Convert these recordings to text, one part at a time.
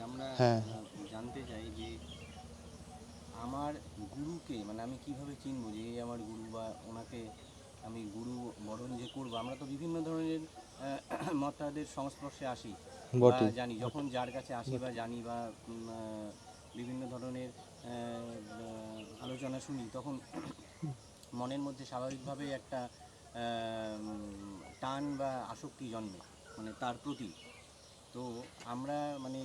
আমরা হ্যাঁ। জানতে চাই যে আমার গুরুকে মানে আমি কীভাবে চিনবো যে এই আমার গুরু বা ওনাকে আমি গুরু বরণ যে করব? আমরা তো বিভিন্ন ধরনের মতাদের সংস্পর্শে আসি বা জানি যখন যার কাছে আসি বা জানি বা বিভিন্ন ধরনের আলোচনা শুনি তখন মনের মধ্যে স্বাভাবিকভাবেই একটা টান বা আসক্তি জন্মে মানে তার প্রতি। তো আমরা মানে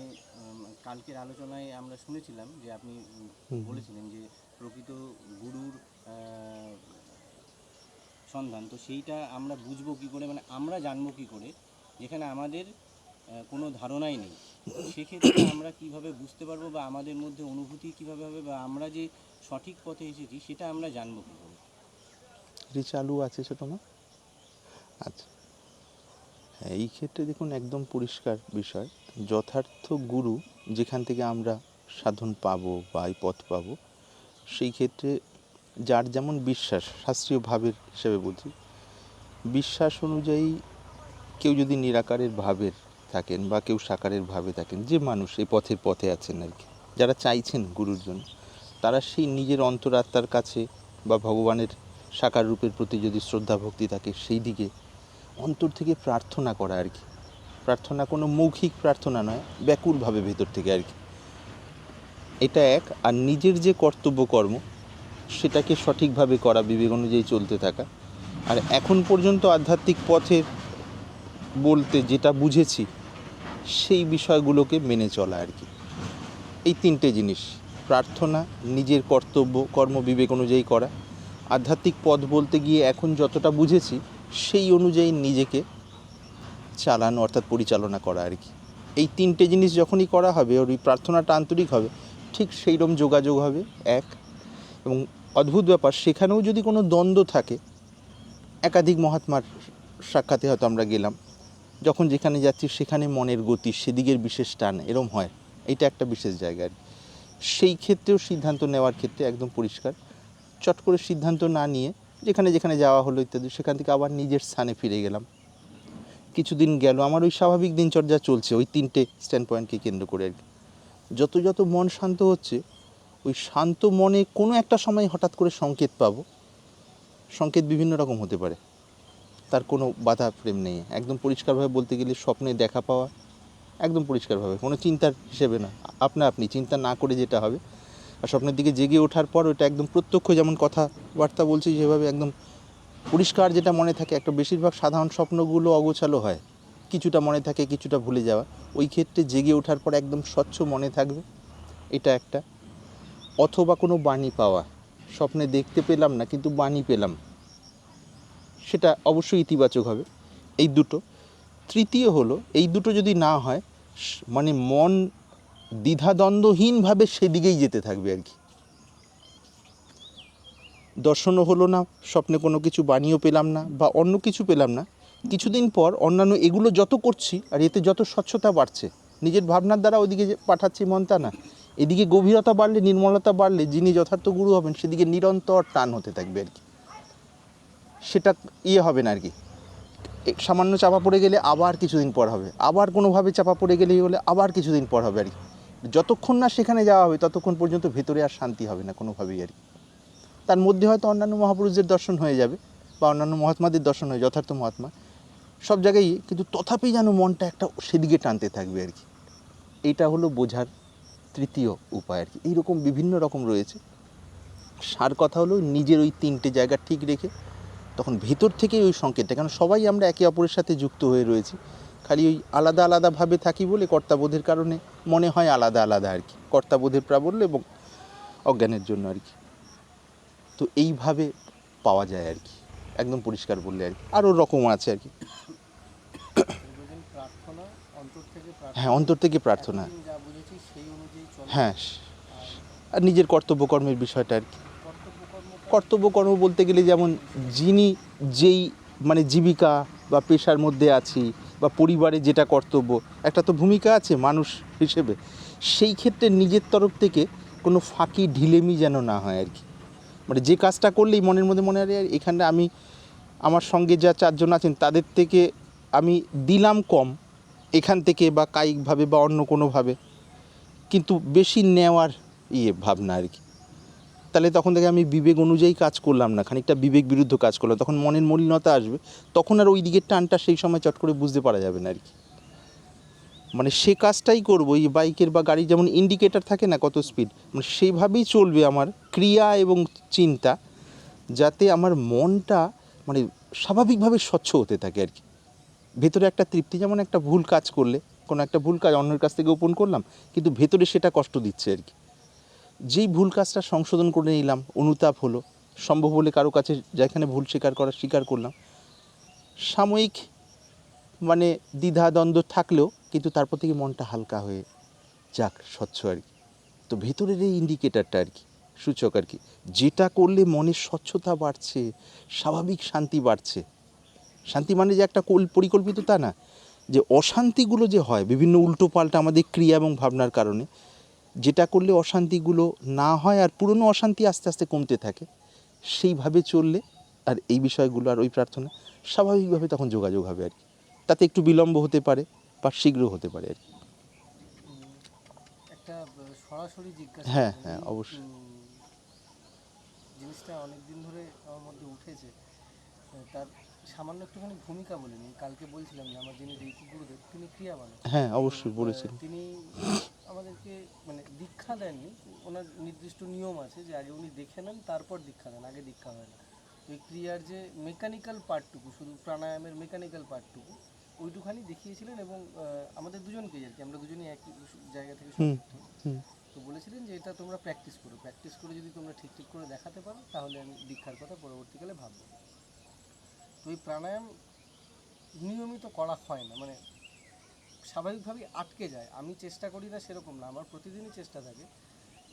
কালকের আলোচনায় আমরা শুনেছিলাম যে আপনি বলেছিলেন যে প্রকৃত গুরুর সন্ধান। তো সেইটা আমরা বুঝব কি করে? মানে আমরা জানব কি করে? যেখানে আমাদের কোনো ধারণাই নেই। সেক্ষেত্রে আমরা কীভাবে বুঝতে পারব বা আমাদের মধ্যে অনুভূতি কীভাবে হবে বা আমরা যে সঠিক পথে এসেছি সেটা আমরা জানব কী করে? চালু আছে ছোটো মা আচ্ছা। এই ক্ষেত্রে দেখুন একদম পরিষ্কার বিষয়। যথার্থ গুরু যেখান থেকে আমরা সাধন পাব বা এই পথ পাবো, সেই ক্ষেত্রে যার যেমন বিশ্বাস, শাস্ত্রীয় ভাবের হিসেবে বলছি, বিশ্বাস অনুযায়ী কেউ যদি নিরাকারের ভাবের থাকেন বা কেউ সাকারের ভাবে থাকেন, যে মানুষ এই পথের পথে আছেন আর কি, যারা চাইছেন গুরুর জন্য, তারা সেই নিজের অন্তরাত্মার কাছে বা ভগবানের সাকার রূপের প্রতি যদি শ্রদ্ধা ভক্তি থাকে, সেই দিকে অন্তর থেকে প্রার্থনা করা আর কি। প্রার্থনা কোনো মৌখিক প্রার্থনা নয়, ব্যাকুলভাবে ভেতর থেকে আর কি। এটা এক, আর নিজের যে কর্তব্য কর্ম, সেটাকে সঠিকভাবে করা, বিবেক অনুযায়ী চলতে থাকা। আর এখন পর্যন্ত আধ্যাত্মিক পথের বলতে যেটা বুঝেছি, সেই বিষয়গুলোকে মেনে চলা আর কি। এই তিনটে জিনিস, প্রার্থনা, নিজের কর্তব্য, কর্ম, বিবেক অনুযায়ী করা। আধ্যাত্মিক পথ বলতে গিয়ে এখন যতটা বুঝেছি সেই অনুযায়ী নিজেকে চালানো অর্থাৎ পরিচালনা করা আর কি। এই তিনটে জিনিস যখনই করা হবে, ওর ওই প্রার্থনাটা আন্তরিক হবে, ঠিক সেইরকম যোগাযোগ হবে, এক। এবং অদ্ভুত ব্যাপার, সেখানেও যদি কোনো দ্বন্দ্ব থাকে, একাধিক মহাত্মার সাক্ষাতে হয়তো আমরা গেলাম, যখন যেখানে যাচ্ছি সেখানে মনের গতি, সেদিকের বিশেষ টান, এরম হয়। এটা একটা বিশেষ জায়গা আর। সেই ক্ষেত্রেও সিদ্ধান্ত নেওয়ার ক্ষেত্রে একদম পরিষ্কার। চট করে সিদ্ধান্ত না নিয়ে যেখানে যেখানে যাওয়া হলো ইত্যাদি, সেখান থেকে আবার নিজের স্থানে ফিরে গেলাম। কিছুদিন গেল, আমার ওই স্বাভাবিক দিনচর্যা চলছে, ওই তিনটে স্ট্যান্ড পয়েন্টকে কেন্দ্র করে আর কি। যত যত মন শান্ত হচ্ছে, ওই শান্ত মনে কোনো একটা সময় হঠাৎ করে সংকেত পাবো। সংকেত বিভিন্ন রকম হতে পারে। তার কোনো বাধা ফ্রেম নেই। একদম পরিষ্কারভাবে বলতে গেলে স্বপ্নে দেখা পাওয়া একদম পরিষ্কারভাবে, কোনো চিন্তার হিসেবে না। আপনা আপনি, চিন্তা না করে যেটা হবে আর স্বপ্নের দিকে জেগে ওঠার পর ওটা একদম প্রত্যক্ষ যেমন কথাবার্তা বলছি যেভাবে একদম পরিষ্কার যেটা মনে থাকে, একটা বেশিরভাগ সাধারণ স্বপ্নগুলো অগোছালো হয়। কিছুটা মনে থাকে, কিছুটা ভুলে যাওয়া। ওই ক্ষেত্রে জেগে ওঠার পর একদম স্বচ্ছ মনে থাকবে। এটা একটা। অথবা কোনো বাণী পাওয়া। স্বপ্নে দেখতে পেলাম না, কিন্তু বাণী পেলাম। সেটা অবশ্যই ইতিবাচক হবে। এই দুটো। তৃতীয় হলো, এই দুটো যদি না হয় মানে মন দ্বিধাদ্বন্দ্বহীনভাবে সেদিকেই যেতে থাকবে আর কি। দর্শনও হলো না, স্বপ্নে কোনো কিছু বানিয়েও পেলাম না বা অন্য কিছু পেলাম না। কিছুদিন পর অন্যান্য এগুলো যত করছি আর এতে যত স্বচ্ছতা বাড়ছে, নিজের ভাবনার দ্বারা ওদিকে যে পাঠাচ্ছি মন তা না। এদিকে গভীরতা বাড়লে, নির্মলতা বাড়লে, যিনি যথার্থ গুরু হবেন, সেদিকে নিরন্তর টান হতে থাকবে আর কি। সেটা ইয়ে হবে না আর কি। সামান্য চাপা পড়ে গেলে আবার কিছুদিন পর হবে। আবার কোনোভাবে চাপা পড়ে গেলে হলে আবার কিছুদিন পর হবে আর কি। যতক্ষণ না সেখানে যাওয়া হবে, ততক্ষণ পর্যন্ত ভেতরে আর শান্তি হবে না কোনোভাবেই আর কি। তার মধ্যে হয়তো অন্যান্য মহাপুরুষদের দর্শন হয়ে যাবে বা অন্যান্য মহাত্মাদের দর্শন হয়ে, যথার্থ মহাত্মা। সব জায়গায় কিন্তু তথাপি যেন মনটা একটা সেদিকে টানতে থাকবে আর কি। এইটা হলো বোঝার তৃতীয় উপায় আর কি। এইরকম বিভিন্ন রকম রয়েছে। সার কথা হলো নিজের ওই তিনটে জায়গা ঠিক রেখে, তখন ভেতর থেকেই ওই সংকেতটা, কারণ সবাই আমরা একে অপরের সাথে যুক্ত হয়ে রয়েছি। খালি ওই আলাদা আলাদাভাবে থাকি বলে কর্তাবোধের কারণে মনে হয় আলাদা আলাদা আর কি। কর্তাবোধের প্রাবল্য এবং অজ্ঞানের জন্য আর কি। তো এইভাবে পাওয়া যায় আর কি। একদম পরিষ্কার বললে আর কি। আরও রকম আছে আর কি। হ্যাঁ অন্তর থেকে প্রার্থনা। হ্যাঁ আর নিজের কর্তব্য কর্মের বিষয়টা আর কি। কর্তব্যকর্ম কর্তব্য কর্ম বলতে গেলে যেমন যিনি যেই মানে জীবিকা বা পেশার মধ্যে আছি বা পরিবারে যেটা কর্তব্য একটা তো ভূমিকা আছে মানুষ হিসেবে। সেই ক্ষেত্রে নিজের তরফ থেকে কোনো ফাঁকি ঢিলেমি যেন না হয় আর কি। মানে যে কাজটা করলেই মনের মধ্যে মনে হয় "আরে, এখানে আমি আমার সঙ্গে যা চারজন আছেন তাদের থেকে আমি দিলাম কম এখান থেকে বা কায়িকভাবে বা অন্য কোনোভাবে। কিন্তু বেশি নেওয়ার ইয়ে ভাবনা আর কি। তাহলে তখন থেকে আমি বিবেক অনুযায়ী কাজ করলাম না, খানিকটা বিবেক বিরুদ্ধ কাজ করলাম। তখন মনের মলিনতা আসবে, তখন আর ওই দিকের টানটা সেই সময় চট করে বুঝতে পারা যাবে না আর কি। মানে সে কাজটাই করব, এই বাইকের বা গাড়ির যেমন ইন্ডিকেটার থাকে না কত স্পিড মানে সেইভাবেই চলবে আমার ক্রিয়া এবং চিন্তা, যাতে আমার মনটা মানে স্বাভাবিকভাবে স্বচ্ছ হতে থাকে আর কি। ভেতরে একটা তৃপ্তি, যেমন একটা ভুল কাজ করলে, কোনো একটা ভুল কাজ অন্যের কাছ থেকে গোপন করলাম, কিন্তু ভেতরে সেটা কষ্ট দিচ্ছে আর কি। যেই ভুল কাজটা সংশোধন করে নিলাম, অনুতাপ হলো, সম্ভব হলে কারও কাছে যেখানে ভুল স্বীকার করার স্বীকার করলাম। সাময়িক মানে দ্বিধা দ্বন্দ্ব থাকলেও কিন্তু তারপর থেকে মনটা হালকা হয়ে যাক, স্বচ্ছ আর কি। তো ভেতরের এই ইন্ডিকেটারটা আর কি, সূচক আর কি, যেটা করলে মনের স্বচ্ছতা বাড়ছে, স্বাভাবিক শান্তি বাড়ছে। শান্তি মানে যে একটা পরিকল্পিত তা না, যে অশান্তিগুলো যে হয়, বিভিন্ন উল্টোপাল্টা আমাদের ক্রিয়া এবং ভাবনার কারণে যেটা করলে অশান্তিগুলো না হয় আর পুরনো অশান্তি আস্তে আস্তে কমতে থাকে সেইভাবে চললে আর এই বিষয়গুলো আর ওই প্রার্থনা স্বাভাবিকভাবে তখন যোগাযোগ হবে আর কি। তাতে একটু বিলম্ব হতে পারে বা শীঘ্র হতে পারে আর কি। হ্যাঁ, হ্যাঁ, অবশ্যই। জিনিসটা অনেক দিন ধরে আমার মধ্যে উঠেছে। তার সামান্য একটুখানি ভূমিকা বলিনি কালকে বলছিলাম যে আমার যিনি রেকি গুরুদেব তিনি ক্রিয়াবান। হ্যাঁ অবশ্যই আহ, বলেছেন। তিনি আমাদেরকে মানে দীক্ষা দেননি। ওনার নির্দিষ্ট নিয়ম আছে যে আগে উনি দেখে নেন তারপর দীক্ষা দেন আগে দীক্ষা হয় না। ওই ক্রিয়ার যে মেকানিক্যাল পার্টটুকু শুধু প্রাণায়ামের মেকানিক্যাল পার্টটুকু ওইটুখানি দেখিয়েছিলেন এবং আমাদের দুজনকেই আর কি আমরা দুজনেই একই জায়গা থেকে তো বলেছিলেন যে এটা তোমরা প্র্যাকটিস করো। প্র্যাকটিস করে যদি তোমরা ঠিক ঠিক করে দেখাতে পারো তাহলে আমি দীক্ষার কথা পরবর্তীকালে ভাববো। তো এই প্রাণায়াম নিয়মিত করা হয় না মানে স্বাভাবিকভাবেই আটকে যায়। আমি চেষ্টা করি না সেরকম না আমার প্রতিদিনই চেষ্টা থাকে।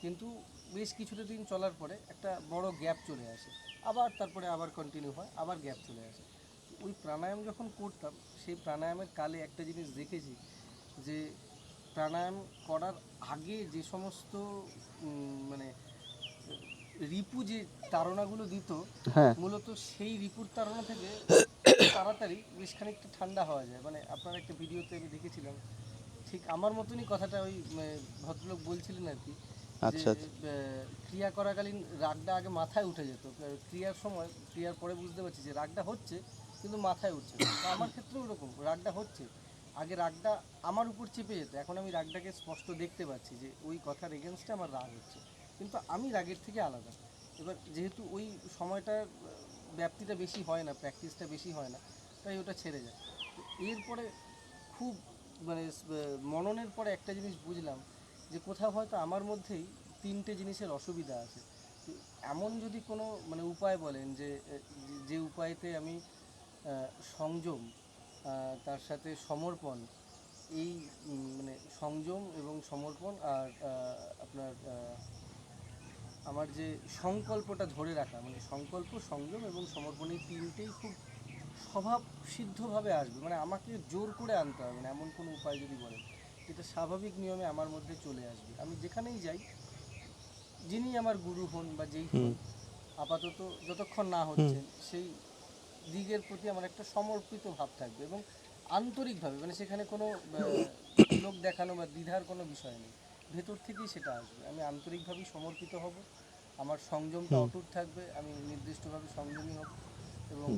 কিন্তু বেশ কিছুটা দিন চলার পরে একটা বড় গ্যাপ চলে আসে। আবার তারপরে আবার কন্টিনিউ হয় আবার গ্যাপ চলে আসে। ওই প্রাণায়াম যখন করতাম সেই প্রাণায়ামের কালে একটা জিনিস দেখেছি যে প্রাণায়াম করার আগে যে সমস্ত মানে রিপু যে তারণাগুলো দিত হ্যাঁ। মূলত সেই রিপুর তারণা থেকে তাড়াতাড়ি বেশ খানিকটা ঠান্ডা হওয়া যায়। মানে আপনার একটা ভিডিওতে আমি দেখেছিলাম ঠিক আমার মতনই কথাটা ওই ভদ্রলোক বলছিলেন আর কি যে, আচ্ছা, আচ্ছা। ক্রিয়া করাকালীন রাগটা আগে মাথায় উঠে যেত। ক্রিয়ার সময় ক্রিয়ার পরে বুঝতে পারছি যে রাগটা হচ্ছে কিন্তু মাথায় উঠছে। আমার ক্ষেত্রেও ওরকম রাগটা হচ্ছে। আগে রাগটা আমার উপর চেপে যেত এখন আমি রাগটাকে স্পষ্ট দেখতে পাচ্ছি যে ওই কথার এগেনস্টে আমার রাগ হচ্ছে। কিন্তু আমি রাগের থেকে আলাদা। এবার যেহেতু ওই সময়টার আহ, ব্যাপ্তিটা বেশি হয় না প্র্যাকটিসটা বেশি হয় না, তাই ওটা ছেড়ে যায়। এরপরে খুব মানে মননের পরে একটা জিনিস বুঝলাম যে কোথাও হয়তো আমার মধ্যেই তিনটে জিনিসের অসুবিধা আছে। এমন যদি কোনো মানে উপায় বলেন যে যে- উপায়তে আমি সংযম তার সাথে সমর্পণ, এই মানে সংযম এবং সমর্পণ আর আপনার আমার যে সংকল্পটা ধরে রাখা মানে সংকল্প সংযম এবং সমর্পণ এই তিনটেই খুব স্বভাব সিদ্ধভাবে আসবে। মানে আমাকে জোর করে আনতে হবে না এমন কোনো উপায় যদি বলেন এটা স্বাভাবিক নিয়মে আমার মধ্যে চলে আসবে। আমি যেখানেই যাই যিনি আমার গুরু হন বা যেই হন আপাতত যতক্ষণ না হচ্ছেন সেই দিকের প্রতি আমার একটা সমর্পিত ভাব থাকবে এবং আন্তরিকভাবে মানে সেখানে কোনো লোক দেখানো বা দ্বিধার কোনো বিষয় নেই। ভেতর থেকেই সেটা আসবে। আমি আন্তরিকভাবেই সমর্পিত হব। আমার সংযমটা অটুট থাকবে আমি নির্দিষ্টভাবে সংযমী হব এবং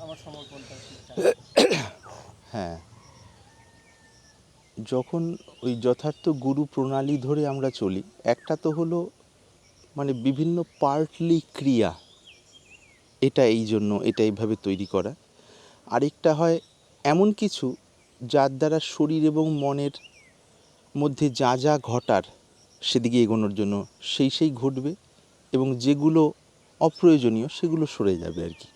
আমার সমর্পণটা ঠিকঠাক হ্যাঁ। যখন ওই যথার্থ গুরু প্রণালী ধরে আমরা চলি একটা তো হলো মানে বিভিন্ন পার্টলি ক্রিয়া। এটা এই জন্য এটা এইভাবে তৈরি করা। আরেকটা হয় এমন কিছু যার দ্বারা শরীর এবং মনের মধ্যে যা যা ঘটার সেদিকে এগোনোর জন্য সেই সেই ঘটবে এবং যেগুলো অপ্রয়োজনীয় সেগুলো সরে যাবে আর কি।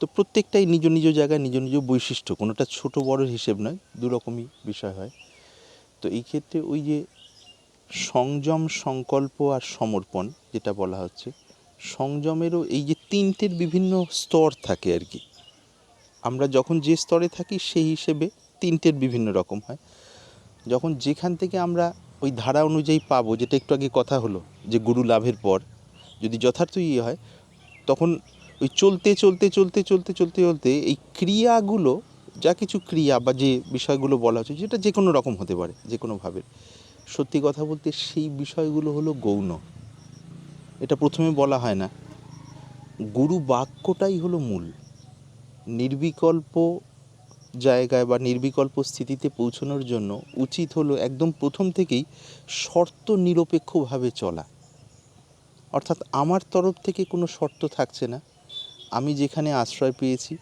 তো প্রত্যেকটাই নিজ নিজ জায়গায় নিজ নিজ বৈশিষ্ট্য, কোনোটা ছোট বড় হিসেব নয়, দু রকমই বিষয় হয়। তো এই ক্ষেত্রে ওই যে সংযম, সংকল্প আর সমর্পণ যেটা বলা হচ্ছে, সংযমেরও এই যে তিনটের বিভিন্ন স্তর থাকে আর কি। আমরা যখন যে স্তরে থাকি সেই হিসেবে তিনটের বিভিন্ন রকম হয়। যখন যেখান থেকে আমরা ওই ধারা অনুযায়ী পাবো, যেটা একটু আগে কথা হলো, যে গুরু লাভের পর, যদি যথার্থ ইয়ে হয়, তখন ওই চলতে চলতে চলতে চলতে চলতে চলতে এই ক্রিয়াগুলো, যা কিছু ক্রিয়া বা যে বিষয়গুলো বলা হচ্ছে যেটা যে কোনো রকম হতে পারে যে কোনোভাবে সত্যি কথা বলতে সেই বিষয়গুলো হলো গৌণ। এটা প্রথমে বলা হয় না। গুরু বাক্যটাই হলো মূল। নির্বিকল্প জায়গায় বা নির্বিকল্প স্থিতিতে পৌঁছানোর জন্য উচিত হলো একদম প্রথম থেকেই শর্ত নিরপেক্ষভাবে চলা। অর্থাৎ আমার তরফ থেকে কোনো শর্ত থাকছে না। আমি যেখানে আশ্রয় পেয়েছি,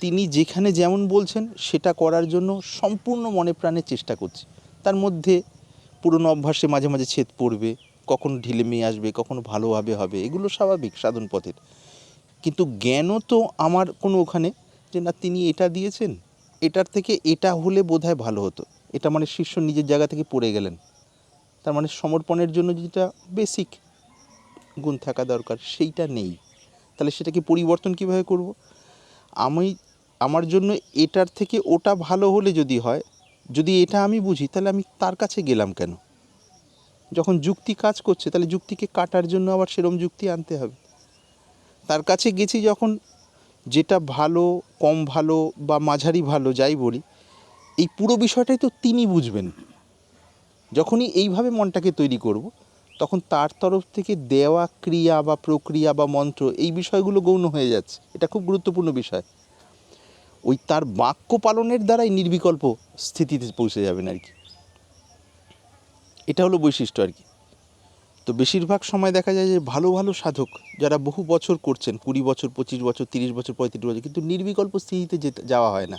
তিনি যেখানে যেমন বলছেন সেটা করার জন্য সম্পূর্ণ মনে প্রাণে চেষ্টা করছি। তার মধ্যে পুরনো অভ্যাসে মাঝে মাঝে ছেদ পড়বে, কখনো মেয়ে আসবে, কখনো ভালোভাবে হবে, এগুলো স্বাভাবিক সাধন পথের কিন্তু জ্ঞানও তো আমার কোনো ওখানে যে, না, তিনি এটা দিয়েছেন এটার থেকে এটা হলে বোধহয় ভালো হতো। এটা মানে শিষ্য নিজের জায়গা থেকে পড়ে গেলেন। তার মানে সমর্পণের জন্য যেটা বেসিক গুণ থাকা দরকার, সেইটা নেই। তাহলে সেটাকে পরিবর্তন কীভাবে করব? আমি, আমার জন্য এটার থেকে ওটা ভালো হলে যদি হয়, যদি এটা আমি বুঝি, তাহলে আমি তার কাছে গেলাম কেন? যখন যুক্তি কাজ করছে, তাহলে যুক্তিকে কাটার জন্য আবার সেরম যুক্তি আনতে হবে। তার কাছে গেছি যখন যেটা ভালো, কম ভালো বা মাঝারি ভালো, যাই বলি, এই পুরো বিষয়টাই তো তিনি বুঝবেন। যখনই এইভাবে মনটাকে তৈরি করব, তখন তার তরফ থেকে দেওয়া ক্রিয়া বা প্রক্রিয়া বা মন্ত্র, এই বিষয়গুলো গৌণ হয়ে যাচ্ছে। এটা খুব গুরুত্বপূর্ণ বিষয়। ওই তার বাক্য পালনের দ্বারাই নির্বিকল্প স্থিতিতে পৌঁছে যাবেন আর কি। এটা হলো বৈশিষ্ট্য আর কি। তো বেশিরভাগ সময় দেখা যায় যে ভালো ভালো সাধক যারা বহু বছর করছেন, কুড়ি বছর, পঁচিশ বছর, তিরিশ বছর, পঁয়ত্রিশ বছর, কিন্তু নির্বিকল্প স্থিতিতে যেতে, যাওয়া হয় না।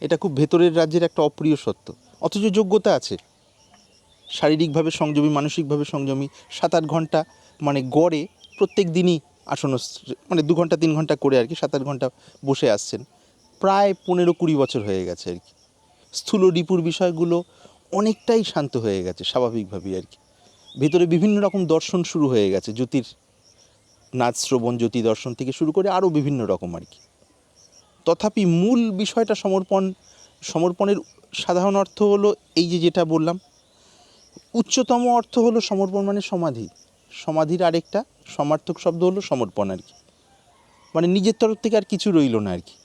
এটা খুব ভেতরের রাজ্যের একটা অপ্রিয় সত্য। অথচ যোগ্যতা আছে। শারীরিকভাবে সংযমী, মানসিকভাবে সংযমী, সাত আট ঘণ্টা মানে গড়ে প্রত্যেক দিনই আসন মানে দু ঘণ্টা, তিন ঘণ্টা করে আর কি সাত আট ঘণ্টা বসে আসছেন। প্রায় পনেরো কুড়ি বছর হয়ে গেছে আর কি। স্থূল ডিপুর বিষয়গুলো অনেকটাই শান্ত হয়ে গেছে, স্বাভাবিকভাবেই আর কি। ভেতরে বিভিন্ন রকম দর্শন শুরু হয়ে গেছে, জ্যোতির নাচ, শ্রবণ, জ্যোতি দর্শন থেকে শুরু করে আরও বিভিন্ন রকম আর কি। তথাপি মূল বিষয়টা সমর্পণ, সমর্পণের সাধারণ অর্থ হলো এই যে যেটা বললাম, উচ্চতম অর্থ হলো সমর্পণ মানে সমাধি। সমাধির আরেকটা সমার্থক শব্দ হলো সমর্পণ আর কি। মানে নিজের তরফ থেকে আর কিছু রইল না আর কি,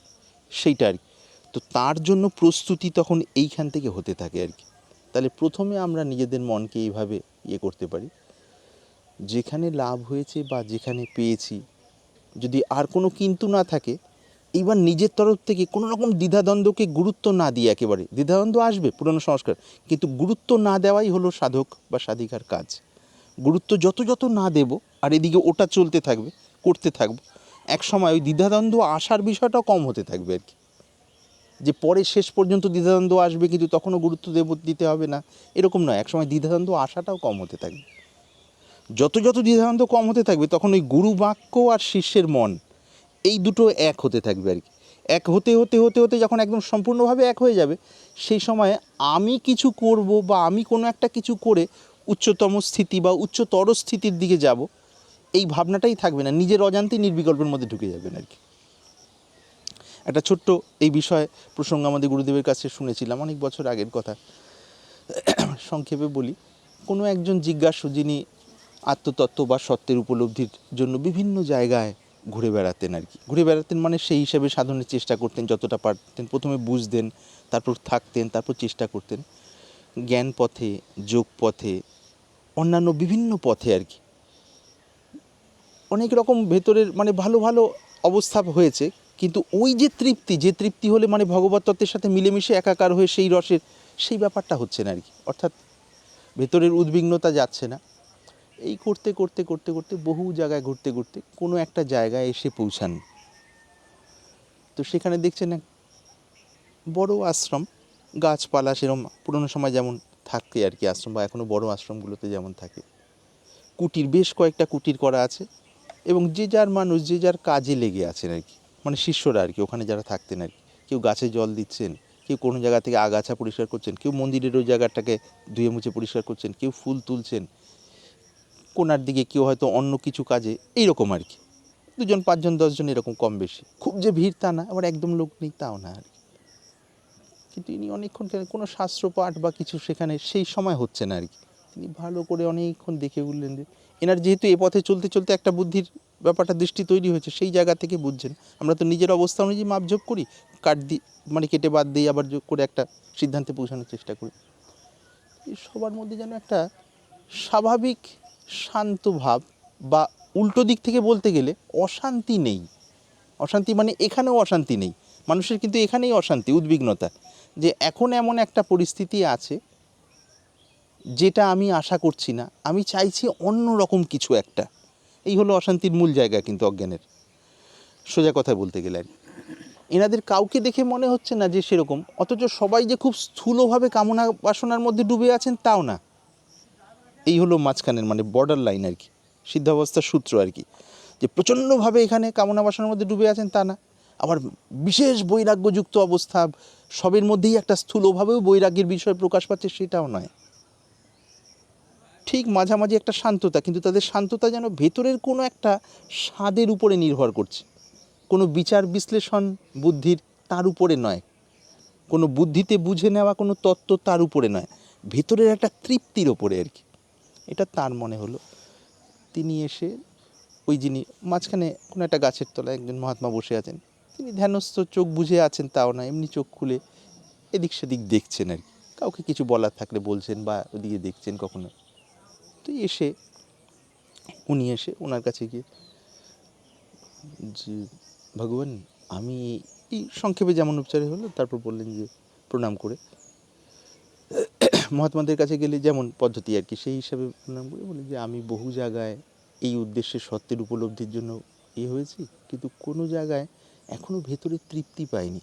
সেইটা আর কি। তো তার জন্য প্রস্তুতি তখন এইখান থেকে হতে থাকে আর কি। তাহলে প্রথমে আমরা নিজেদের মনকে এইভাবে ইয়ে করতে পারি। যেখানে লাভ হয়েছে বা যেখানে পেয়েছি, যদি আর কোনো কিন্তু না থাকে, এইবার নিজের তরফ থেকে কোনো রকম দ্বিধাদ্বন্দ্বকে গুরুত্ব না দিয়ে একেবারে, দ্বিধাদ্বন্দ্ব আসবে পুরনো সংস্কার, কিন্তু গুরুত্ব না দেওয়াই হলো সাধক বা সাধিকার কাজ। গুরুত্ব যত যত না দেব, আর এদিকে ওটা চলতে থাকবে, করতে থাকব, এক সময় ওই দ্বিধাদ্বন্দ্ব আসার বিষয়টাও কম হতে থাকবে আর কি। যে পরে শেষ পর্যন্ত দ্বিধাদ্বন্দ্ব আসবে কিন্তু তখনও গুরুত্ব দেব, দিতে হবে না। এরকম নয়, একসময় দ্বিধাদ্বন্দ্ব আসাটাও কম হতে থাকবে। যত যত দ্বিধাদ্বন্দ্ব কম হতে থাকবে, তখন ওই গুরু বাক্য আর শিষ্যের মন, এই দুটো এক হতে থাকবে আর কি। এক হতে হতে হতে হতে যখন একদম সম্পূর্ণভাবে এক হয়ে যাবে, সেই সময়ে আমি কিছু করব বা আমি কোনো একটা কিছু করে উচ্চতম স্থিতি বা উচ্চতর স্থিতির দিকে যাব, এই ভাবনাটাই থাকবে না, নিজের অজান্তেই নির্বিকল্পের মধ্যে ঢুকে যাবেন আর কি। একটা ছোট্ট এই বিষয় প্রসঙ্গ আমাদের গুরুদেবের কাছে শুনেছিলাম অনেক বছর আগের কথা। সংক্ষেপে বলি, কোনো একজন জিজ্ঞাসু যিনি আত্মতত্ত্ব বা সত্যের উপলব্ধির জন্য বিভিন্ন জায়গায় ঘুরে বেড়াতেন আর কি। ঘুরে বেড়াতেন মানে সেই হিসাবে সাধনের চেষ্টা করতেন, যতটা পারতেন। প্রথমে বুঝতেন, তারপর থাকতেন, তারপর চেষ্টা করতেন। জ্ঞান পথে, যোগ পথে, অন্যান্য বিভিন্ন পথে আর কি। অনেক রকম ভেতরের মানে ভালো ভালো অবস্থা হয়েছে কিন্তু ওই যে তৃপ্তি যে তৃপ্তি হলে মানে ভগবত তত্ত্বের সাথে মিলেমিশে একাকার হয়ে সেই রসের সেই ব্যাপারটা হচ্ছে না আর কি। অর্থাৎ ভেতরের উদ্বিগ্নতা যাচ্ছে না। এই করতে করতে করতে করতে বহু জায়গায় ঘুরতে ঘুরতে কোনো একটা জায়গায় এসে পৌঁছান। তো সেখানে দেখছেন এক বড় আশ্রম, গাছপালা সেরম পুরোনো সময় যেমন থাকে আর কি আশ্রম বা এখনও বড় আশ্রমগুলোতে যেমন থাকে। কুটির, বেশ কয়েকটা কুটির করা আছে এবং যে যার মানুষ, যে যার কাজে লেগে আছেন আর কি। মানে শিষ্যরা আর কি, ওখানে যারা থাকতেন আর কি। কেউ গাছে জল দিচ্ছেন, কেউ কোনো জায়গা থেকে আগাছা পরিষ্কার করছেন, কেউ মন্দিরের ওই জায়গাটাকে ধুয়ে মুছে পরিষ্কার করছেন, কেউ ফুল তুলছেন, কোনার দিকে কেউ হয়তো অন্য কিছু কাজে, এইরকম আর কি। দুজন, পাঁচজন, দশজন এরকম কম বেশি। খুব যে ভিড় তা না, আবার একদম লোক নেই তাও না আর কি। কিন্তু ইনি অনেকক্ষণ কেন শাস্ত্র পাঠ বা কিছু সেখানে সেই সময় হচ্ছে না আর কি। তিনি ভালো করে অনেকক্ষণ দেখে বললেন যে, এনার যেহেতু এ পথে চলতে চলতে একটা বুদ্ধির ব্যাপারটা দৃষ্টি তৈরি হয়েছে, সেই জায়গা থেকে বুঝছেন। আমরা তো নিজের অবস্থা অনুযায়ী মাপঝোপ করি কাট দিই মানে কেটে বাদ দিই আবার যোগ করে একটা সিদ্ধান্তে পৌঁছানোর চেষ্টা করি। সবার মধ্যে যেন একটা স্বাভাবিক শান্ত ভাব বা উল্টো দিক থেকে বলতে গেলে অশান্তি নেই। অশান্তি মানে এখানেও অশান্তি নেই। মানুষের কিন্তু এখানেই অশান্তি, উদ্বিগ্নতা। যে এখন এমন একটা পরিস্থিতি আছে যেটা আমি আশা করছি না, আমি চাইছি অন্য রকম কিছু একটা। এই হলো অশান্তির মূল জায়গা কিন্তু অজ্ঞানের। সোজা কথা বলতে গেলে। এনাদের কাউকে দেখে মনে হচ্ছে না যে সেরকম, অথচ সবাই যে খুব স্থূলভাবে কামনা বাসনার মধ্যে ডুবে আছেন তাও না। এই হলো মাঝখানের মানে বর্ডার লাইন আর কি, সিদ্ধাবস্থার সূত্র আর কি, যে প্রচণ্ডভাবে এখানে কামনা বাসনার মধ্যে ডুবে আছেন তা না। আবার বিশেষ বৈরাগ্যযুক্ত অবস্থা, সবের মধ্যেই একটা স্থূলভাবেও বৈরাগ্যের বিষয় প্রকাশ পাচ্ছে সেটাও নয়। ঠিক মাঝামাঝি একটা শান্ততা, কিন্তু তাদের শান্ততা যেন ভেতরের কোনো একটা স্বাদের উপরে নির্ভর করছে। কোনো বিচার বিশ্লেষণ বুদ্ধির তার উপরে নয়। কোনো বুদ্ধিতে বুঝে নেওয়া কোনো তত্ত্ব তার উপরে নয়। ভেতরের একটা তৃপ্তির ওপরে আর কি। এটা তার মনে হলো। তিনি এসে ওই যিনি মাঝখানে কোনো একটা গাছের তলায় একজন মহাত্মা বসে আছেন, তিনি ধ্যানস্থ, চোখ বুঝে আছেন তাও না, এমনি চোখ খুলে এদিক সেদিক দেখছেন আর কি। কাউকে কিছু বলার থাকলে বলছেন বা ওদিকে দেখছেন কখনো। তো এসে উনি এসে ওনার কাছে গিয়ে যে ভগবান, আমি এই সংক্ষেপে যেমন উপচারে হলো, তারপর বললেন যে, প্রণাম করে। মহাত্মাদের কাছে গেলে যেমন পদ্ধতি আর কি, সেই হিসাবে প্রণাম করে বলে যে, আমি বহু জায়গায় এই উদ্দেশ্যে সত্যের উপলব্ধির জন্য এ হয়েছি, কিন্তু কোনো জায়গায় এখনও ভেতরে তৃপ্তি পাইনি।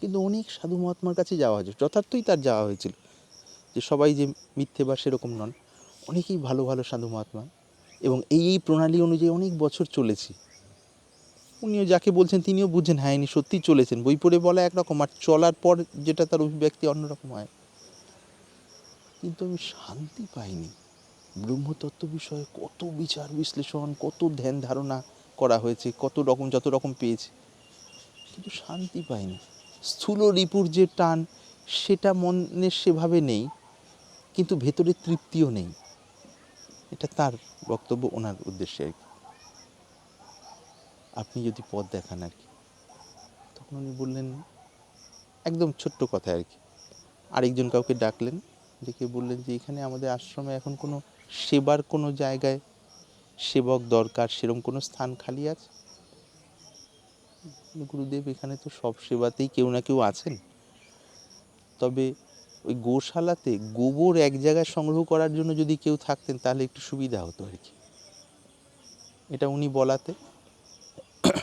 কিন্তু অনেক সাধু মহাত্মার কাছে যাওয়া হয়েছে, যথার্থই তার যাওয়া হয়েছিল। যে সবাই যে মিথ্যে বা সেরকম নন। অনেকেই ভালো ভালো সাধু মহাত্মা। এবং এই এই প্রণালী অনুযায়ী অনেক বছর চলেছি। উনিও যাকে বলছেন তিনিও বুঝছেন হ্যাঁ ইনি সত্যিই চলেছেন। বই পড়ে বলা একরকম, আর চলার পর যেটা তার অভিব্যক্তি অন্যরকম হয়। কিন্তু আমি শান্তি পাইনি। ব্রহ্মতত্ত্ব বিষয়ে কত বিচার, বিশ্লেষণ, কত ধ্যান ধারণা করা হয়েছে, কত রকম, যত রকম পেয়েছে। কিন্তু শান্তি পাইনি। স্থূল রিপুর যে টান, সেটা মনে সেভাবে নেই। কিন্তু ভেতরে তৃপ্তিও নেই। এটা তার বক্তব্য ওনার উদ্দেশ্যে আর কি। আপনি যদি পথ দেখান আর কি, তখন উনি বললেন একদম ছোট্ট কথা আর কি। আরেকজন কাউকে ডাকলেন, ডেকে বললেন যে, এখানে আমাদের আশ্রমে এখন কোনো সেবার কোনো জায়গায় সেবক দরকার সেরকম কোনো স্থান খালি আছে? গুরুদেব, এখানে তো সব সেবাতেই কেউ না কেউ আছেন। তবে ওই গোশালাতে গোবর এক জায়গায় সংগ্রহ করার জন্য যদি কেউ থাকতেন, তাহলে একটু সুবিধা হতো আর কি। এটা উনি বলাতে,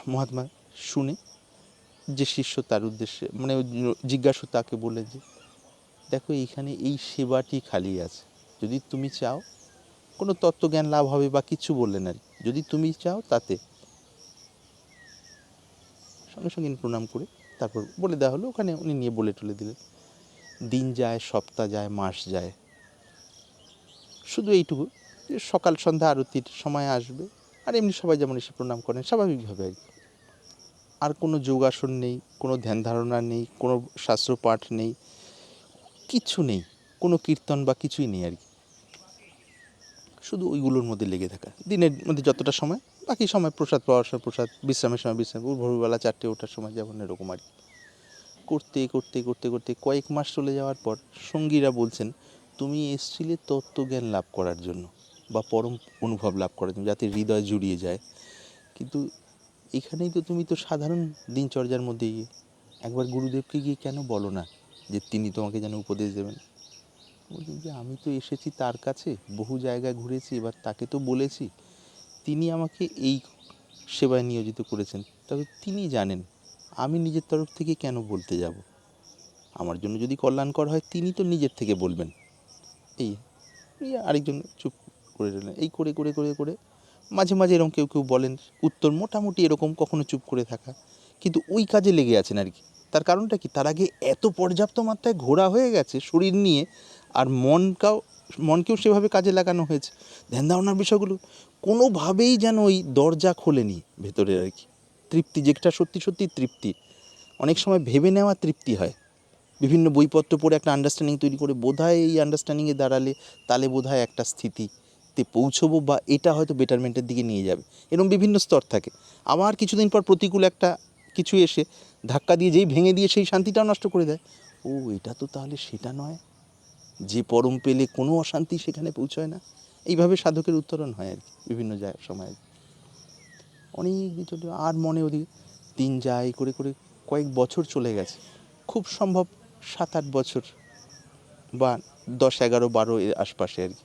মহাত্মা শুনে যে শিষ্য তার উদ্দেশ্যে মানে জিজ্ঞাসু তাকে বলে যে, দেখো, এইখানে এই সেবাটি খালি আছে। যদি তুমি চাও, কোনো তত্ত্বজ্ঞান লাভ হবে বা কিছু বললেন আর। যদি তুমি চাও তাতে। সঙ্গে সঙ্গে প্রণাম করে তারপর বলে দেওয়া হলো। ওখানে উনি নিয়ে বলে টলে দিলেন। দিন যায়, সপ্তাহ যায়, মাস যায়। শুধু এইটুকু, যে সকাল সন্ধ্যা আরতির সময় আসবে, আর এমনি সবাই যেমন এসে প্রণাম করেন, স্বাভাবিকভাবে আর কোনো যোগাসন নেই, কোনো ধ্যান ধারণা নেই, কোনো শাস্ত্র পাঠ নেই কিচ্ছু নেই, কোনো কীর্তন বা কিছুই নেই আর কি। শুধু ওইগুলোর মধ্যে লেগে থাকা। দিনের মধ্যে যতটা সময়, বাকি সময় প্রসাদ পাওয়ার সময় প্রসাদ, বিশ্রামের সময় বিশ্রাম, ভোরবেলা চারটে ওঠার সময় যেমন এরকম আর কি। করতে করতে করতে করতে কয়েক মাস চলে যাওয়ার পর সঙ্গীরা বলছেন, তুমি এসছিলে তত্ত্বজ্ঞান লাভ করার জন্য বা পরম অনুভব লাভ করার জন্য, যাতে হৃদয় জুড়িয়ে যায়। কিন্তু এখানেই তো তুমি তো সাধারণ দিনচর্যার মধ্যে গিয়ে একবার গুরুদেবকে গিয়ে কেন বলো না যে তিনি তোমাকে যেন উপদেশ দেবেন? বলছেন যে, আমি তো এসেছি তার কাছে, বহু জায়গায় ঘুরেছি, এবার তাকে তো বলেছি। তিনি আমাকে এই সেবায় নিয়োজিত করেছেন। তবে তিনি জানেন আমি নিজের তরফ থেকে কেন বলতে যাব? আমার জন্য যদি কল্যাণকর হয়, তিনি তো নিজের থেকে বলবেন। এই আরেকজন চুপ করে রইলেন। এই করে করে করে করে মাঝে মাঝে এরকম কেউ কেউ বলেন, উত্তর মোটামুটি এরকম কখনো চুপ করে থাকা। কিন্তু ওই কাজে লেগে আছেন আর কি। তার কারণটা কি? তার আগে এত পর্যাপ্ত মাত্রায় ঘোরা হয়ে গেছে শরীর নিয়ে, আর মনকাও মনকেও সেভাবে কাজে লাগানো হয়েছে। ধ্যান ধারণার বিষয়গুলো কোনোভাবেই যেন ওই দরজা খোলেনি ভেতরে আর কি। তৃপ্তি যেটা সত্যি সত্যি তৃপ্তি। অনেক সময় ভেবে নেওয়া তৃপ্তি হয়। বিভিন্ন বইপত্র পড়ে একটা আন্ডারস্ট্যান্ডিং তৈরি করে বোধহয় এই আন্ডারস্ট্যান্ডিংয়ে দাঁড়ালে তাহলে বোধহয় একটা স্থিতিতে পৌঁছবো বা এটা হয়তো বেটারমেন্টের দিকে নিয়ে যাবে। এরকম বিভিন্ন স্তর থাকে। আবার কিছুদিন পর প্রতিকূল একটা কিছু এসে ধাক্কা দিয়ে যেই ভেঙে দিয়ে সেই শান্তিটাও নষ্ট করে দেয়। ও, এটা তো তাহলে সেটা নয়। যে পরম পেলে কোনো অশান্তি সেখানে পৌঁছয় না। এইভাবে সাধকের উত্তরণ হয় আর কি বিভিন্ন সময়। অনেক চলে আর মনে ওদিকে দিন যায়, করে করে কয়েক বছর চলে গেছে। খুব সম্ভব সাত আট বছর বা দশ, এগারো, বারো এর আশপাশে আর কি।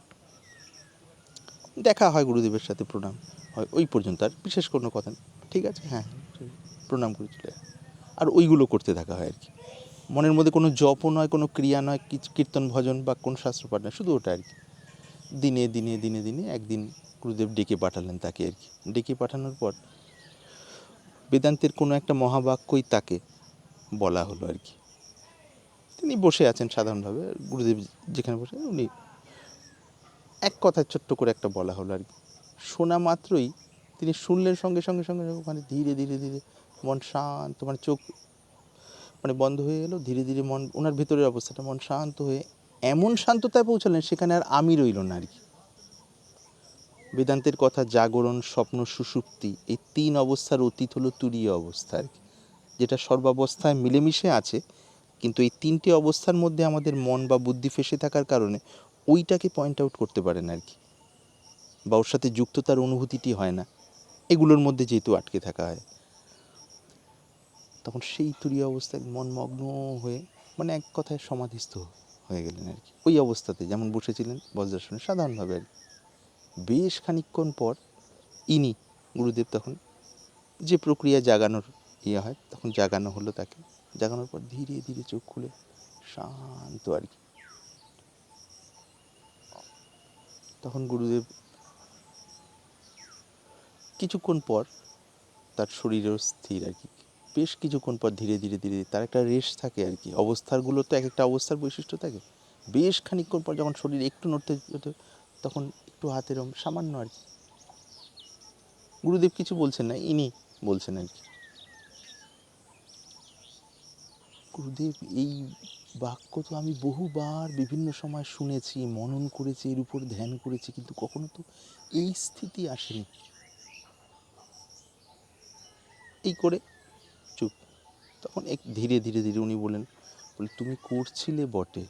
দেখা হয় গুরুদেবের সাথে প্রণাম। হয় ওই পর্যন্ত আর বিশেষ কোনো কথা নেই। ঠিক আছে? হ্যাঁ প্রণাম করে চলে আর ওইগুলো করতে থাকা হয় আর কি। মনের মধ্যে কোনো জপও নয়, কোনো ক্রিয়া নয় কীর্তন, ভজন বা কোনো শাস্ত্রপাঠ নয়, শুধু ওটা আর কি। দিনে দিনে দিনে দিনে, একদিন গুরুদেব ডেকে পাঠালেন তাকে আর কি। ডেকে পাঠানোর পর বেদান্তের কোনো একটা মহাবাক্যই তাকে বলা হলো আর কি। তিনি বসে আছেন সাধারণভাবে, গুরুদেব যেখানে বসে উনি এক কথায় ছোট্ট করে একটা বলা হলো আর কি। শোনা মাত্রই তিনি শুনলেন সঙ্গে সঙ্গে সঙ্গে ওখানে ধীরে ধীরে ধীরে মন শান্ত মানে চোখ মানে বন্ধ হয়ে গেলো ধীরে ধীরে মন, ওনার ভেতরের অবস্থাটা মন শান্ত হয়ে এমন শান্ততায় পৌঁছালেন সেখানে আর আমি রইল না আর কি। বেদান্তের কথা জাগরণ, স্বপ্ন সুষুপ্তি এই তিন অবস্থার অতীত হলো তুরীয় অবস্থা আর কি। যেটা সর্বাবস্থায় মিলেমিশে আছে, কিন্তু এই তিনটি অবস্থার মধ্যে আমাদের মন বা বুদ্ধি ফেসে থাকার কারণে ওইটাকে পয়েন্ট আউট করতে পারেন আর কি। বা ওর সাথে যুক্ততার অনুভূতিটি হয় না, এগুলোর মধ্যে যেহেতু আটকে থাকা হয়। তখন সেই তুরীয় অবস্থায় মন মগ্ন হয়ে মানে এক কথায় সমাধিস্থ হয়ে গেলেন আর কি। ওই অবস্থাতে যেমন বসেছিলেন, বজ্রাসনে সাধারণভাবে আর কি। বেশ খানিকক্ষণ পর ইনি গুরুদেব তখন যে প্রক্রিয়া জাগানোর ইয়ে হয়, তখন জাগানো হলো তাকে। জাগানোর পর ধীরে ধীরে চোখ খুলে শান্ত আর কি। তখন গুরুদেব কিছুক্ষণ পর তার শরীরও স্থির আর কি। বেশ কিছুক্ষণ পর ধীরে ধীরে ধীরে তার একটা রেশ থাকে আর কি। অবস্থারগুলো তো এক একটা অবস্থার বৈশিষ্ট্য থাকে। বেশ খানিকক্ষণ পর যখন শরীর একটু নড়তে তখন একটু হাতের সামান্য আর কি। গুরুদেব কিছু বলছেন না, ইনি বলছেন আর কি। গুরুদেব, এই বাক্য তো আমি বহুবার বিভিন্ন সময় শুনেছি, মনন করেছি, এর উপর ধ্যান করেছি, কিন্তু কখনো তো এই স্থিতি আসেনি। এই করে চুপ। তখন এক ধীরে ধীরে ধীরে উনি বলেন বলে, তুমি করছিলে বটে।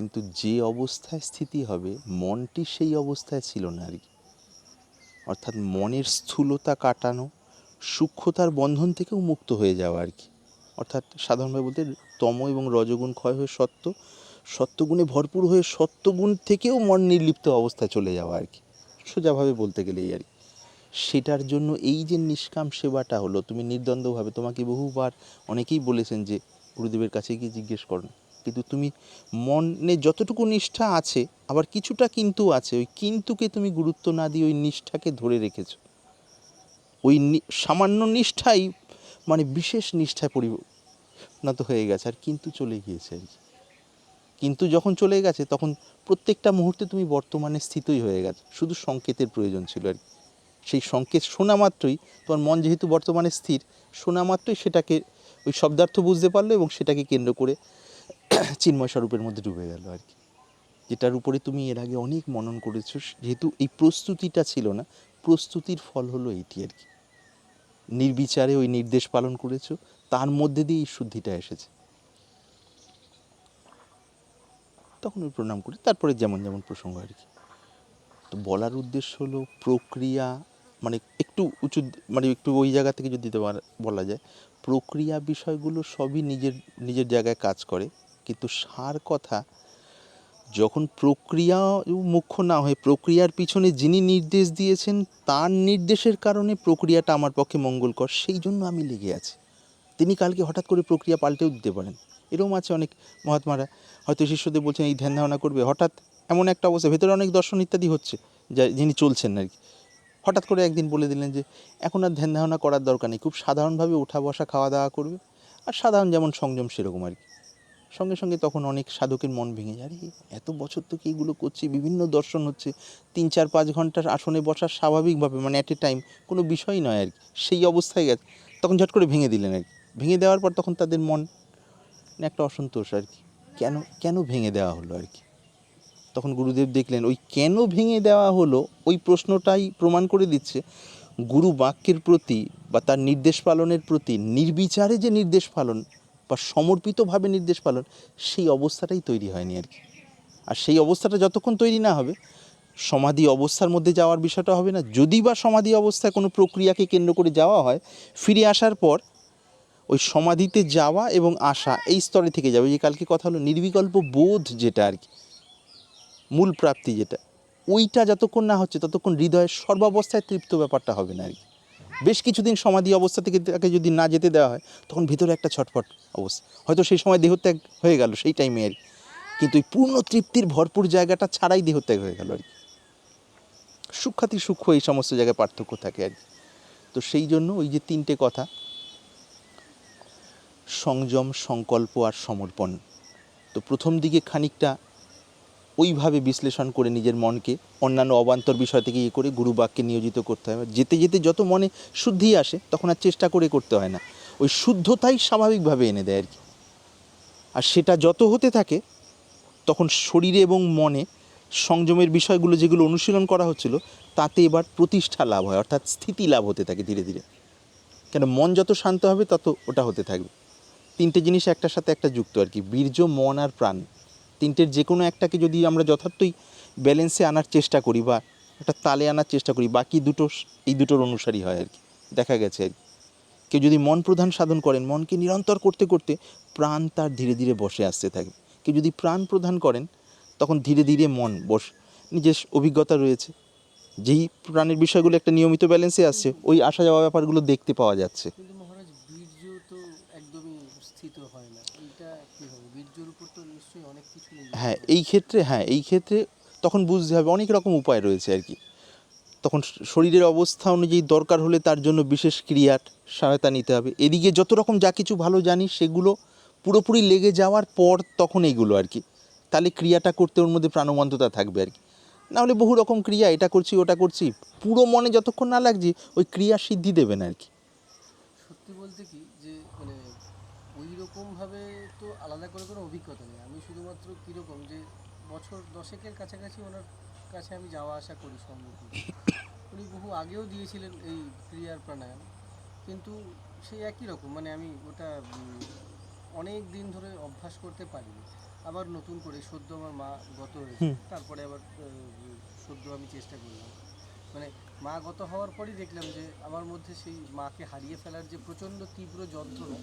কিন্তু যে অবস্থায় স্থিতি হবে, মনটি সেই অবস্থায় ছিল না আর কি। অর্থাৎ মনের স্থূলতা কাটানো সূক্ষ্মতার বন্ধন থেকেও মুক্ত হয়ে যাওয়া আর কি। অর্থাৎ সাধারণভাবে বলতে তম এবং রজগুণ ক্ষয় হয়ে সত্য, সত্যগুণে ভরপুর হয়ে সত্যগুণ থেকেও মন নির্লিপ্ত অবস্থায় চলে যাওয়া আর কি। সোজাভাবে বলতে গেলেই আর কি। সেটার জন্য এই যে নিষ্কাম সেবাটা হলো, তুমি নির্দ্বন্দ্বভাবে তোমাকে বহুবার অনেকেই বলেছেন যে, গুরুদেবের কাছে গিয়ে জিজ্ঞেস করো। কিন্তু তুমি মনে যতটুকু নিষ্ঠা আছে, আবার কিছুটা কিন্তু আছে, ওই কিন্তুকে তুমি গুরুত্ব না দিয়ে ওই নিষ্ঠাকে ধরে রেখেছো। ওই সামান্য নিষ্ঠাই মানে বিশেষ নিষ্ঠায় পরিণত হয়ে গেছে, আর কিন্তু চলে গিয়েছে। আর কি কিন্তু যখন চলে গেছে, তখন প্রত্যেকটা মুহূর্তে তুমি বর্তমানে স্থিতই হয়ে গেছে। শুধু সংকেতের প্রয়োজন ছিল আর কি। সেই সংকেত শোনা মাত্রই, তোমার মন যেহেতু বর্তমানে স্থির, শোনা মাত্রই সেটাকে, ওই শব্দার্থ বুঝতে পারল এবং সেটাকে কেন্দ্র করে চিন্ময় স্বরূপের মধ্যে ডুবে গেল আর কি। যেটার উপরে তুমি এর আগে অনেক মনন করেছ, যেহেতু এই প্রস্তুতিটা ছিল না, প্রস্তুতির ফল হলো এইটি আর কি। নির্বিচারে ওই নির্দেশ পালন করেছ, তার মধ্যে দিয়ে এই শুদ্ধিটা এসেছে। তখন ওই প্রণাম করি, তারপরে যেমন যেমন প্রসঙ্গ আর কি। তো বলার উদ্দেশ্য হলো প্রক্রিয়া মানে একটু উঁচু মানে একটু ওই জায়গা থেকে যদি বলা যায়, প্রক্রিয়া বিষয়গুলো সবই নিজের নিজের জায়গায় কাজ করে। কিন্তু সার কথা, যখন প্রক্রিয়া মুখ্য না হয়ে, প্রক্রিয়ার পিছনে যিনি নির্দেশ দিয়েছেন, তার নির্দেশের কারণে প্রক্রিয়াটা আমার পক্ষে মঙ্গলকর, সেই জন্য আমি লেগে আছি। তিনি কালকে হঠাৎ করে প্রক্রিয়া পাল্টেও দিতে পারেন এরকম আছে অনেক মহাত্মারা। হয়তো শিষ্যদের বলছেন, এই ধ্যান ধারণা করবে। হঠাৎ এমন একটা অবস্থা, ভেতরে অনেক দর্শন ইত্যাদি হচ্ছে, যা যিনি চলছেন আর কি। হঠাৎ করে একদিন বলে দিলেন যে, এখন আর ধ্যান ধারণা করার দরকার নেই। খুব সাধারণভাবে ওঠা বসা, খাওয়া দাওয়া করবে। আর সাধারণ যেমন সংযম, সেরকম আর কি। সঙ্গে সঙ্গে তখন অনেক সাধকের মন ভেঙে যায়। এত বছর তো কি এগুলো করছি? বিভিন্ন দর্শন হচ্ছে। তিন, চার, পাঁচ ঘণ্টার আসনে বসার স্বাভাবিকভাবে মানে অ্যাট এ টাইম কোনো বিষয় নয় আর কি। সেই অবস্থায় গেছে। তখন ঝট করে ভেঙে দিলেন আর কি। ভেঙে দেওয়ার পর তখন তাদের মন মানে একটা অসন্তোষ আর কি। কেন কেন ভেঙে দেওয়া হলো আর কি? তখন গুরুদেব দেখলেন, ওই কেন ভেঙে দেওয়া হলো, ওই প্রশ্নটাই প্রমাণ করে দিচ্ছে। গুরু বাক্যের প্রতি বা তার নির্দেশ পালনের প্রতি নির্বিচারে যে নির্দেশ পালন বা সমর্পিতভাবে নির্দেশ পালন, সেই অবস্থাটাই তৈরি হয়নি আর কি। আর সেই অবস্থাটা যতক্ষণ তৈরি না হবে, সমাধি অবস্থার মধ্যে যাওয়ার বিষয়টা হবে না। যদি বা সমাধি অবস্থায় কোনো প্রক্রিয়াকে কেন্দ্র করে যাওয়া হয়, ফিরে আসার পর ওই সমাধিতে যাওয়া এবং আসা এই স্তরে থেকে যাবে। যে কালকে কথা হলো, নির্বিকল্প বোধ যেটা আর কি, মূল প্রাপ্তি যেটা, ওইটা যতক্ষণ না হচ্ছে, ততক্ষণ হৃদয়ের সর্বাবস্থায় তৃপ্ত ব্যাপারটা হবে না আর কি। বেশ কিছুদিন সমাধি অবস্থা থেকে তাকে যদি না যেতে দেওয়া হয়, তখন ভিতরে একটা ছটফট অবস্থা। হয়তো সেই সময় দেহত্যাগ হয়ে গেল, সেই টাইমে আর কিন্তু ওই পূর্ণ তৃপ্তির ভরপুর জায়গাটা ছাড়াই দেহত্যাগ হয়ে গেল আর কি। সূক্ষাতি সূক্ষ্ম এই সমস্ত জায়গায় পার্থক্য থাকে আর কি। তো সেই জন্য ওই যে তিনটে কথা, সংযম, সংকল্প আর সমর্পণ। তো প্রথম দিকে খানিকটা ওইভাবে বিশ্লেষণ করে নিজের মনকে অন্যান্য অবান্তর বিষয় থেকে ইয়ে করে গুরু বাক্যে নিয়োজিত করতে হয়। যেতে যেতে যত মনে শুদ্ধি আসে, তখন আর চেষ্টা করে করতে হয় না। ওই শুদ্ধতাই স্বাভাবিকভাবে এনে দেয় আর কি। আর সেটা যত হতে থাকে, তখন শরীরে এবং মনে সংযমের বিষয়গুলো যেগুলো অনুশীলন করা হচ্ছিল, তাতে এবার প্রতিষ্ঠা লাভ হয়, অর্থাৎ স্থিতি লাভ হতে থাকে ধীরে ধীরে। কেন মন যত শান্ত হবে, তত ওটা হতে থাকবে। তিনটে জিনিস একটার সাথে একটা যুক্ত আর কি, বীর্য, মন আর প্রাণ। তিনটের যে কোনো একটাকে যদি আমরা যথার্থই ব্যালেন্সে আনার চেষ্টা করি বা একটা তালে আনার চেষ্টা করি, বাকি দুটো এই দুটোর অনুসারী হয় আর কি দেখা গেছে আর কি কেউ যদি মন প্রধান সাধন করেন, মনকে নিরন্তর করতে করতে প্রাণ তার ধীরে ধীরে বসে আসতে থাকে। কেউ যদি প্রাণ প্রধান করেন, তখন ধীরে ধীরে মন বস নিজের অভিজ্ঞতা রয়েছে। যেই প্রাণের বিষয়গুলো একটা নিয়মিত ব্যালেন্সে আসছে, ওই আসা যাওয়া ব্যাপারগুলো দেখতে পাওয়া যাচ্ছে কিন্তু মহারাজ বীর্য তো একদমই স্থিত হয় না এটা কি হবে বীর্যর উপর তো নিশ্চয়ই অনেক কিছু নির্ভর হ্যাঁ এই ক্ষেত্রে হ্যাঁ এই ক্ষেত্রে তখন বুঝতে হবে অনেক রকম উপায় রয়েছে আর কি। তখন শরীরের অবস্থা অনুযায়ী দরকার হলে তার জন্য বিশেষ ক্রিয়ার সহায়তা নিতে হবে। এদিকে যত রকম যা কিছু ভালো জানি সেগুলো পুরোপুরি লেগে যাওয়ার পর তখন এইগুলো আর কি। তাহলে ক্রিয়াটা করতে ওর মধ্যে প্রাণবন্ততা থাকবে আর কি। নাহলে বহু রকম ক্রিয়া, এটা করছি, ওটা করছি, পুরো মনে যতক্ষণ না লাগছে, ওই ক্রিয়া সিদ্ধি দেবে না আর কি সত্যি বলতে কি যে মানে ওই রকম ভাবে তো আলাদা করে কোনো অভিজ্ঞতা নেই আমি শুধুমাত্র কীরকম যে বছর দশেকের কাছাকাছি ওনার কাছে আমি যাওয়া আসা করি সম্মুখীন উনি বহু আগেও দিয়েছিলেন এই ক্রিয়ার প্রাণায়াম কিন্তু সেই একই রকম মানে আমি ওটা অনেক দিন ধরে অভ্যাস করতে পারিনি। আবার নতুন করে সদ্য আমার মা গত হয়েছে তারপরে আবার সদ্য আমি চেষ্টা করলাম। মানে মা গত হওয়ার পরই দেখলাম যে আমার মধ্যে সেই মাকে হারিয়ে ফেলার যে প্রচণ্ড তীব্র যন্ত্রণা